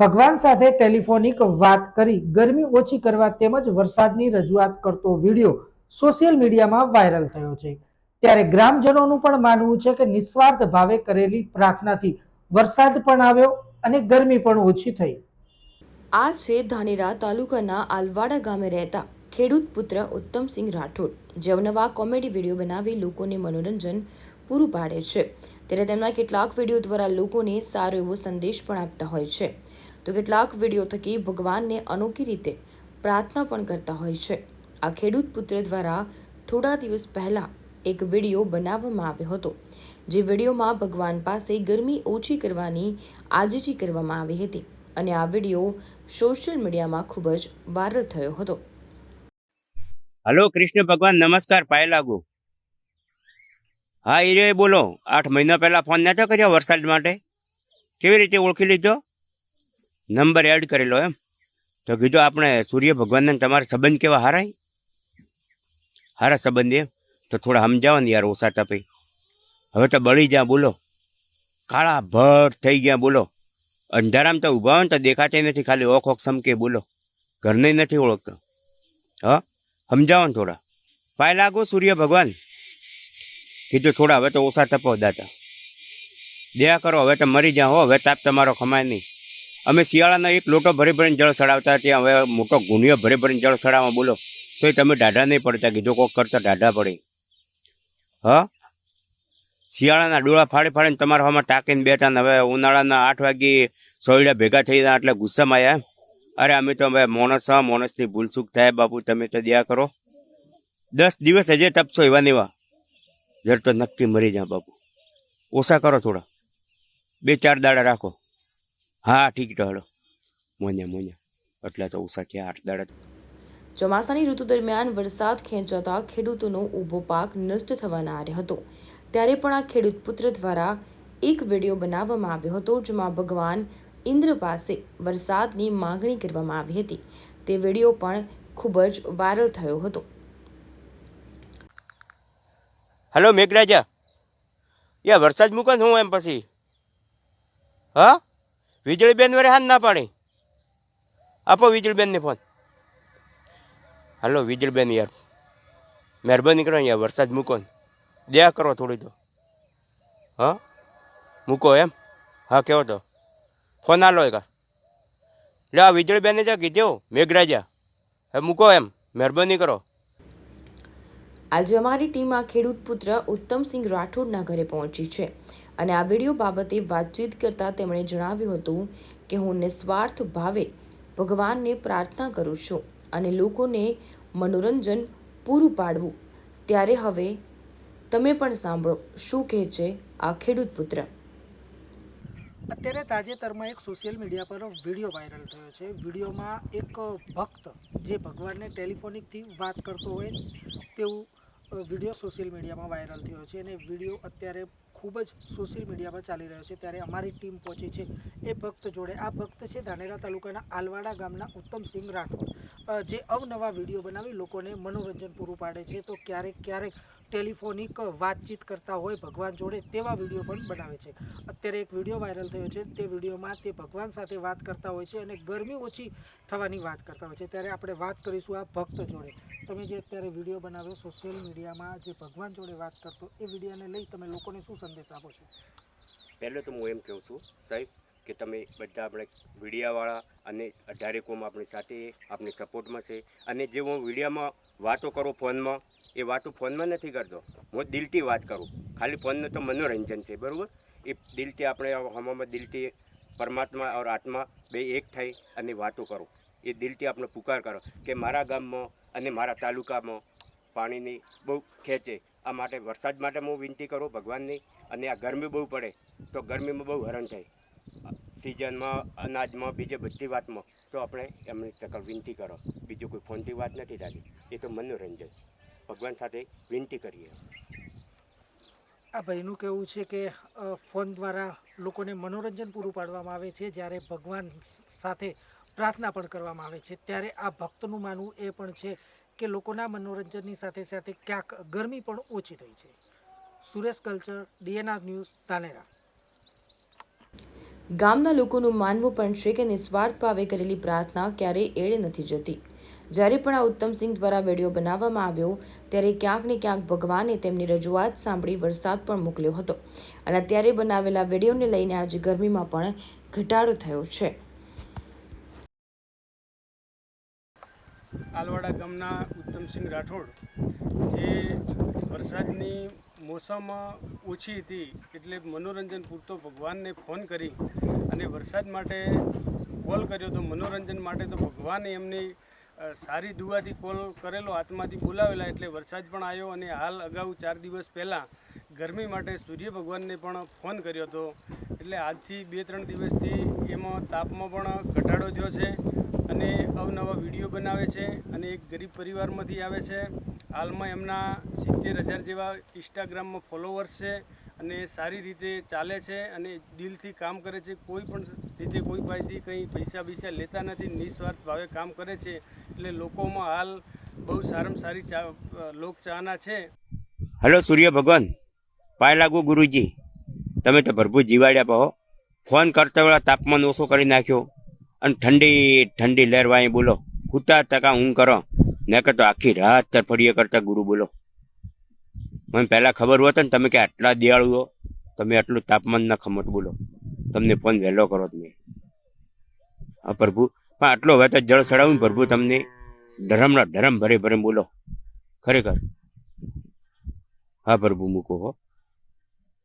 ભગવાન સાથે ટેલિફોનિક વાત કરી, ગરમી ઓછી કરવા તેમજ વરસાદની રજૂઆત કરતો વીડિયો સોશિયલ મીડિયામાં વાયરલ થયો છે. ત્યારે ગ્રામજનોનું પણ માનવું છે કે નિસ્વાર્થ ભાવે કરેલી પ્રાર્થનાથી વરસાદ પણ આવ્યો અને ગરમી પણ ઓછી થઈ. આ છે ધાનેરા તાલુકાના આલવાડા ગામે રહેતા ખેડૂત પુત્ર ઉત્તમસિંહ રાઠોડ. જવનવા કોમેડી વીડિયો બનાવી લોકોને મનોરંજન પૂરું પાડે છે. ત્યારે તેમના કેટલાક વીડિયો દ્વારા લોકોને સારો એવો સંદેશ પણ આપતા હોય છે. તો કેટલાક વીડિયો થકી ભગવાનને અનોખી રીતે પ્રાર્થના પણ કરતા હોય છે. આ ખેડૂત પુત્ર દ્વારા થોડા દિવસ પહેલા એક વીડિયો બનાવવામાં આવ્યો હતો, જે વિડીયોમાં ભગવાન પાસે ગરમી ઓછી કરવાની આજીજી કરવામાં આવી હતી અને આ વીડિયો સોશિયલ મીડિયામાં ખૂબ જ વાયરલ થયો હતો. હલો, કૃષ્ણ ભગવાન, નમસ્કાર, પાય લાગુ. હા એ બોલો, આઠ મહિના પહેલા ફોન નહોતો કર્યો વરસાદ માટે? કેવી રીતે ઓળખી લીધો? નંબર એડ કરેલો એમ. તો કીધું આપણે સૂર્ય ભગવાનને તમારા સંબંધ કેવા હારાય હારા સંબંધ એમ? તો થોડા સમજાવો ને યાર ઓછા તપે હવે તો બળી જા બોલો. કાળા ભર થઈ ગયા બોલો. અંધારામાં તો ઊભા હોય ને તો દેખાતા નથી, ખાલી ઓખ ઓખ સમકે બોલો. ઘરને નથી ઓળખતો. હા? સમજાવો ને થોડા. પાય લાગો સૂર્ય ભગવાન. કીધું થોડા, હવે તો ઓછા તપો દાતા દયા કરો, હવે તો મરી જાઓ હવે તાપ તમારો ખમાય નહીં. અમે શિયાળાના એક લોટો ભરી ભરીને જળ ચડાવતા ત્યાં હવે મોટો ગુનિયો ભરી ભરીને જળ ચડાવવા બોલો. તોય તમે ડાઢા નહીં પડતા. કીધું કોક કરતા ડાઢા પડે. હા? શિયાળાના ડોળા ફાડી ફાડીને તમારા હવામાં ટાંકીને બેઠા ને હવે ઉનાળાના આઠ વાગે સોયડા ભેગા થઈ ગયા એટલે ગુસ્સામાં આવ્યા અરે અમે તો હવે મોણસ હા, મોણસની ભૂલસુખ થાય બાપુ, તમે તો દયા કરો. દસ દિવસ હજે તપશો એવા નેવા જર તો નક્કી મરી જા બાપુ. ઓછા કરો થોડા. બે ચાર દાડા રાખો. હા ઠીક તો હળો મોન્યા મોન્યા એટલે તો થયા આઠ દાડા ચોમાસાની ઋતુ દરમિયાન વરસાદ ખેંચાતા ખેડૂતોનો ઊભો પાક નષ્ટ થવાના આરે હતો. ત્યારે પણ આ ખેડૂત પુત્ર દ્વારા એક વીડિયો બનાવવામાં આવ્યો હતો જેમાં ભગવાન ઇન્દ્ર પાસે વરસાદની માગણી કરવામાં આવી હતી. તે વીડિયો પણ ખૂબ જ વાયરલ થયો હતો. હલો મેઘરાજા. યા વરસાદ મૂકો હું એમ પછી. હા? વીજળીબેન વરે હાથ ના પાડી. આપો વીજળીબેનને ફોન હાલો વીજળીબેન યાર, મહેરબાની કરો યાર વરસાદ મૂકો ને. દયા કરો થોડી તો. હા? મૂકો એમ? હા, કેવો તો. ફોન આલો એકા લે આ વીજળીબેને જ કીધું, મેઘરાજા. હવે મૂકો એમ, મહેરબાની કરો. આજે અમારી ટીમ આ ખેડૂત પુત્ર ઉત્તમસિંહ રાઠોડના ઘરે પહોંચી છે અને આ વીડિયો બાબતે વાતચીત કરતા તેમણે જણાવ્યું હતું કે હું નિસ્વાર્થ ભાવે ભગવાનને પ્રાર્થના કરું છું અને લોકોને મનોરંજન પૂરું પાડવું. ત્યારે હવે તમે પણ સાંભળો, શું કહે છે આ ખેડૂત પુત્ર? અત્યારે તાજેતરમાં એક સોશિયલ મીડિયા પર વીડિયો વાયરલ થયો છે. વિડીયોમાં એક ભક્ત જે ભગવાનને ટેલિફોનિકથી વાત કરતો હોય તેવું વીડિયો સોશિયલ મીડિયામાં વાયરલ થયો છે અને વીડિયો અત્યારે ખૂબ જ સોશિયલ મીડિયામાં ચાલી રહ્યો છે. ત્યારે અમારી ટીમ પહોંચી છે એ ભક્ત જોડે. આ ભક્ત છે ધાનેરા તાલુકાના આલવાડા ગામના ઉત્તમસિંહ રાઠોડ. જે અવનવા વીડિયો બનાવી લોકોને મનોરંજન પૂરું પાડે છે. તો ક્યારેક ક્યારેક ટેલિફોનિક વાતચીત કરતા હોય ભગવાન જોડે તેવા વીડિયો પણ બનાવે છે. અત્યારે એક વીડિયો વાયરલ થયો છે. તે વિડીયોમાં તે ભગવાન સાથે વાત કરતા હોય છે અને ગરમી ઓછી થવાની વાત કરતા હોય છે. ત્યારે આપણે વાત કરીશું આ ભક્ત જોડે. તમે જે અત્યારે વીડિયો બનાવ્યો સોશિયલ મીડિયામાં જે ભગવાન જોડે વાત કરતો, એ વિડીયોને લઈ તમે લોકોને શું સંદેશ આપો છો? પહેલે તો હું એમ કહું છું, સાહેબ, કે તમે બધા આપણે મીડિયાવાળા અને અઢારે કોમ આપણી સાથે આપણી સપોર્ટમાં છે. અને જે હું વિડીયામાં વાતો કરું ફોનમાં એ વાતો ફોનમાં નથી કરતો. હું દિલથી વાત કરું. ખાલી ફોનનું તો મનોરંજન છે, બરાબર? એ દિલથી આપણે હવામાં દિલથી પરમાત્મા ઓર આત્મા બે એક થઈ અને વાતો કરો. એ દિલથી આપણે પુકાર કરો કે મારા ગામમાં અને મારા તાલુકામાં પાણીની બહુ ખેંચે. આ માટે વરસાદ માટે હું વિનંતી કરું ભગવાનની, અને આ ગરમી બહુ પડે, તો ગરમીમાં બહુ હરણ થાય. સિઝનમાં, અનાજમાં, બીજે બધી વાતમાં, તો આપણે એમની તકલ વિનંતી કરો. બીજું કોઈ ફોનથી વાત નથી થતી. એ તો મનોરંજન. ભગવાન સાથે વિનંતી કરીએ. આ ભાઈનું કહેવું છે કે ફોન દ્વારા લોકોને મનોરંજન પૂરું પાડવામાં આવે છે. જ્યારે ભગવાન સાથે પ્રાર્થના પણ કરવામાં આવે છે. ત્યારે આ ભક્તનું માનવું એ પણ છે કે લોકોના મનોરંજનની સાથે સાથે ક્યાંક ગરમી પણ ઓછી થઈ છે. સુરેશ કલ્ચર, ડીએનઆર ન્યૂઝ, ધાનેરા. ગામના લોકોનું માનવું પણ છે કે નિસ્વાર્થ ભાવે કરેલી પ્રાર્થના ક્યારેય એળે નથી જતી. જ્યારે પણ આ ઉત્તમસિંહ દ્વારા વીડિયો બનાવવામાં આવ્યો, ત્યારે ક્યાંક ને ક્યાંક ભગવાને તેમની રજૂઆત સાંભળી વરસાદ પણ મોકલ્યો હતો. અને અત્યારે બનાવેલા વિડીયોને લઈને આજે ગરમીમાં પણ ઘટાડો થયો છે. આલવાડા ગામના ઉત્તમસિંહ રાઠોડ, જે વરસાદની મોસમ ઓછી હતી એટલે મનોરંજન પૂરતો ભગવાનને ફોન કરી અને વરસાદ માટે કોલ કર્યો તો મનોરંજન માટે તો ભગવાને એમની સારી દુઆથી કોલ કરેલો આત્માથી બોલાવેલા એટલે વરસાદ પણ આવ્યો અને હાલ અગાઉ ચાર દિવસ પહેલાં ગરમી માટે સૂર્ય ભગવાનને પણ ફોન કર્યો હતો. એટલે આજથી બે ત્રણ દિવસથી એમાં તાપમાં પણ ઘટાડો થયો છે. અને અવનવા વીડિયો બનાવે છે અને એક ગરીબ પરિવારમાંથી આવે છે. હાલમાં એમના સિત્તેર હજાર જેવા ઇન્સ્ટાગ્રામમાં ફોલોવર્સ છે અને સારી રીતે ચાલે છે અને દિલથી કામ કરે છે. કોઈ પણ રીતે કોઈ પાસેથી કંઈ પૈસા બૈસા લેતા નથી, નિસ્વાર્થ ભાવે કામ કરે છે. એટલે લોકોમાં હાલ બહુ સારામાં સારી ચા લોકચાહના છે. હલો, સૂર્ય ભગવાન. પાય લાગુ ગુરુજી. તમે તો ભરપૂર જીવાડ્યા પહો. ફોન કરતા વેળા તાપમાન ઓછો કરી નાખ્યો. અને ઠંડી ઠંડી લહેર વાંઈ બોલો. કૂતા તકા હું કરો. ને કહે તો આખી રાત તરફડીએ કરતા ગુરુ બોલો. મને પહેલાં ખબર હોત ને તમે કે આટલા દિયાળુ હો, તમે આટલું તાપમાન ના ખમત બોલો. તમને ફોન વહેલો કરો તમે હા, પ્રભુ. પણ આટલો હવે જળ ચડાવું પ્રભુ તમને. ધરમના ધરમ ભરે ભરે બોલો. ખરેખર. હા, પ્રભુ, મૂકો હો.